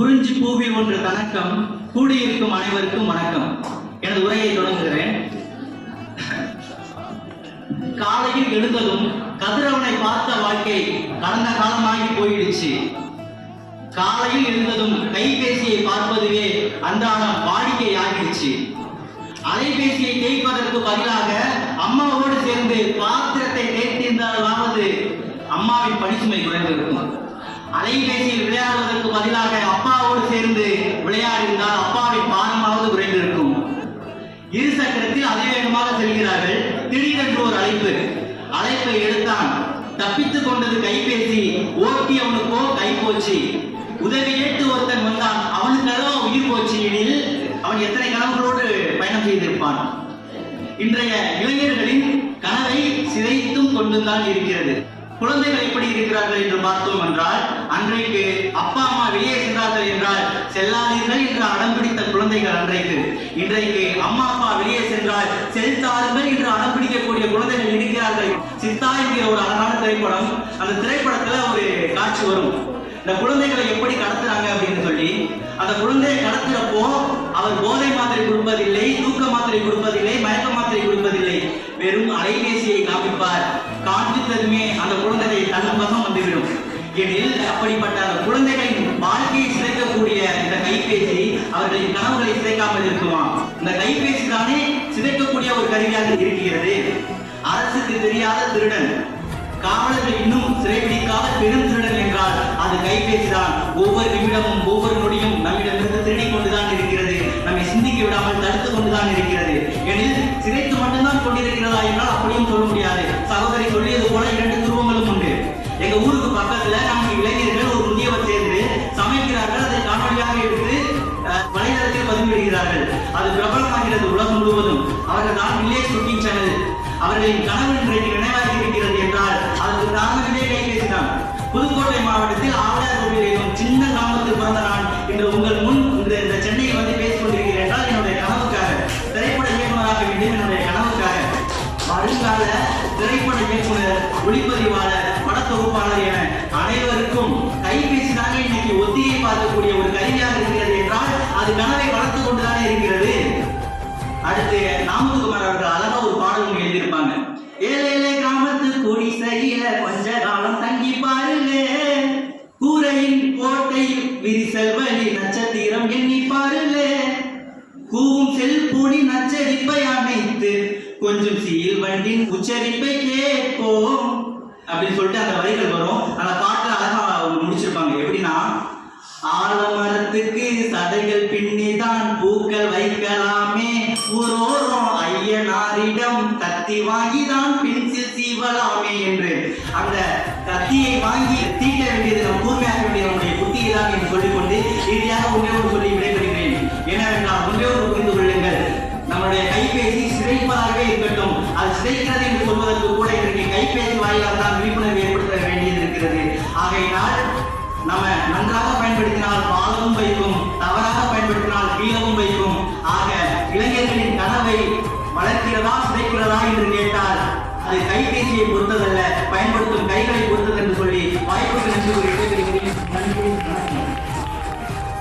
குறிஞ்சி பூவி ஒன்று கணக்கம் கூடியிருக்கும் அனைவருக்கும் வணக்கம். எனது உரையை தொடங்குகிறேன். காலையில் எழுந்ததும் கதிரவனை பார்த்த வாழ்க்கை கடந்த காலமாகி போயிடுச்சு. காலையில் எழுந்ததும் கைபேசியை பார்ப்பதுவே அன்றாடம் வாடிக்கை ஆகிடுச்சு அலைபேசியை தேய்ப்பதற்கு பதிலாக அம்மாவோடு சேர்ந்து பாத்திரத்தை தேய்த்திருந்தாலாவது அம்மாவின் பணிசுமை குறைந்திருக்கும். அலைபேசியில் விளையாடுவதற்கு பதிலாக அப்பாவோடு சேர்ந்து விளையாடிருந்தால் அப்பாவின் பாரமாவது குறைந்திருக்கும் இரு சக்கரத்தில் அதிவேகமாக செல்கிறார்கள். திடீரென்று ஒரு அழைப்பு. அழைப்பை எடுத்தான். தப்பித்துக் கொண்டது கைபேசி. ஓட்டியவனுக்கோ கை போச்சு உதவி ஏற்று ஒருத்தன் வந்தான். அவனுக்கெல்லாம் உயிர் போச்சு. எனில் அவன் எத்தனை கனவுகளோடு பயணம் செய்திருப்பான்? இன்றைய இளைஞர்களின் கனவை சிதைத்தும் கொண்டுதான் இருக்கிறது. குழந்தைகள் எப்படி இருக்கிறார்கள் என்று பார்த்தோம் என்றால் அன்றைக்கு அப்பா அம்மா வெளியே சென்றார்கள் என்றால் செல்லாதீர்கள் என்று அடம் பிடித்த குழந்தைகள் அன்றைக்கு. இன்றைக்கு அம்மா அப்பா வெளியே சென்றால் செலுத்தாருங்கள் என்று அடம் பிடிக்கக்கூடிய குழந்தைகள் இருக்கிறார்கள். சித்தா என்கிற ஒரு அழகான திரைப்படம் அந்த திரைப்படத்துல ஒரு காட்சி வரும். இந்த குழந்தைகளை எப்படி கடத்துறாங்க அப்படின்னு சொல்லி அந்த குழந்தையை கடத்துறப்போ அவர் போதை மாத்திரை கொடுப்பதில்லை தூக்க மாத்திரை கொடுப்பதில்லை மயக்க மாத்திரை கொடுப்பதில்லை. வெறும் அலைபேசியை காமிப்பார். காண்பித்ததுமே அந்த குழந்தை தன் வந்துவிடும். எனில் அப்படிப்பட்ட அந்த குழந்தைகளின் வாழ்க்கையை சிதைக்கக்கூடிய இந்த கைபேசி அவர்களின் கனவுகளை சிதைக்காமல் இருக்குமா இந்த கைபேசி தானே சிதைக்கக்கூடிய ஒரு கருவியாக இருக்கிறது. அரசுக்கு தெரியாத திருடன். காவலர்கள் இன்னும் சிறைபிடிக்காத பெரும் திருடன் என்றால் அது கைபேசிதான் ஒவ்வொரு நிமிடமும் ஒவ்வொரு நொடியும் நம்மிடமிருந்து திருடிக் கொண்டுதான் இருக்கிறது. நம்மை சிந்திக்க விடாமல் தடுத்துக் கொண்டுதான் இருக்கிறது. எனில் சிதைத்து மட்டும்தான் கொண்டிருக்கிறதா என்றால் அப்படியும் சொல்ல முடியாது. சகோதரி சொல்லியது போல காணொலியாக எடுத்து வலைதளத்தில் பதிவிடுகிறார்கள். அது பிரபலமாகிறது உலகம் முழுவதும். அவர்கள் தான் வில்லேஜ் குக்கிங் சேனல் அவர்களின் கனவு இன்றைக்கு நினைவாகி இருக்கிறது என்றால் அதற்கு காரணமே கைபேசிதான் புதுக்கோட்டை மாவட்டத்தில் ஆவலார்கோவில் எனும் சின்ன கிராமத்தில் பிறந்த நான் இன்று உங்கள் முன் இந்த இந்த சென்னையில் வந்து பேசிக் கொண்டிருக்கிறேன் என்றால் என்னுடைய கனவுக்காக திரைப்பட இயக்குநராக வேண்டும் என்னுடைய கனவுக்காக. வருங்கால திரைப்பட இயக்குனர் ஒளிப்பதிவாளர் படத்தொகுப்பாளர் என அனைவருக்கும் கைபேசி அது கனவை வளர்த்து கொண்டுதானே இருக்கிறது? அடுத்து நாமக்குமார் அவர்கள் அழகா ஒரு பாடல் ஒன்று எழுதியிருப்பாங்க. ஏழை ஏழை கிராமத்து குடிசையில கொஞ்ச காலம் தங்கி பாருங்க. கூரையின் கோட்டையில் விரிசல் வழி நட்சத்திரம் எண்ணி பாருங்க. கூவும் செல்பூடி நச்சரிப்பை அமைத்து கொஞ்சம் சீல் வண்டின் உச்சரிப்பை கேட்போம். அப்படின்னு சொல்லிட்டு அந்த வரிகள் வரும். ஆனா வைக்கலாமே ஊரோரம் ஐயனாரிடம் கத்தி வாங்கிதான் பென்சில் சீவலாமே என்று. அந்த கத்தியை வாங்கி தீட்ட வேண்டியது நம் கூர்மையாக வேண்டிய நம்முடைய என்று சொல்லிக்கொண்டு இறுதியாக ஒன்றே ஒரு சொல்லி விடைபெறுகிறேன். ஏனென்றால் ஒன்றே ஒரு புரிந்து கொள்ளுங்கள். நம்முடைய கைபேசி சிதைப்பதாகவே இருக்கட்டும். அது சிதைக்கிறது என்று சொல்வதற்கு கூட இன்றைக்கு கைபேசி வாயிலாக தான் விழிப்புணர்வு ஏற்படுத்த வேண்டியது இருக்கிறது. ஆகையினால் நம்ம நன்றாக பயன்படுத்தினால் பாலமும் வைக்கும் தவறாக பயன்படுத்தினால் கீழவும் வைக்கும் வளர்க்கிறதா பொறுத்ததல்ல பயன்படுத்தும் கை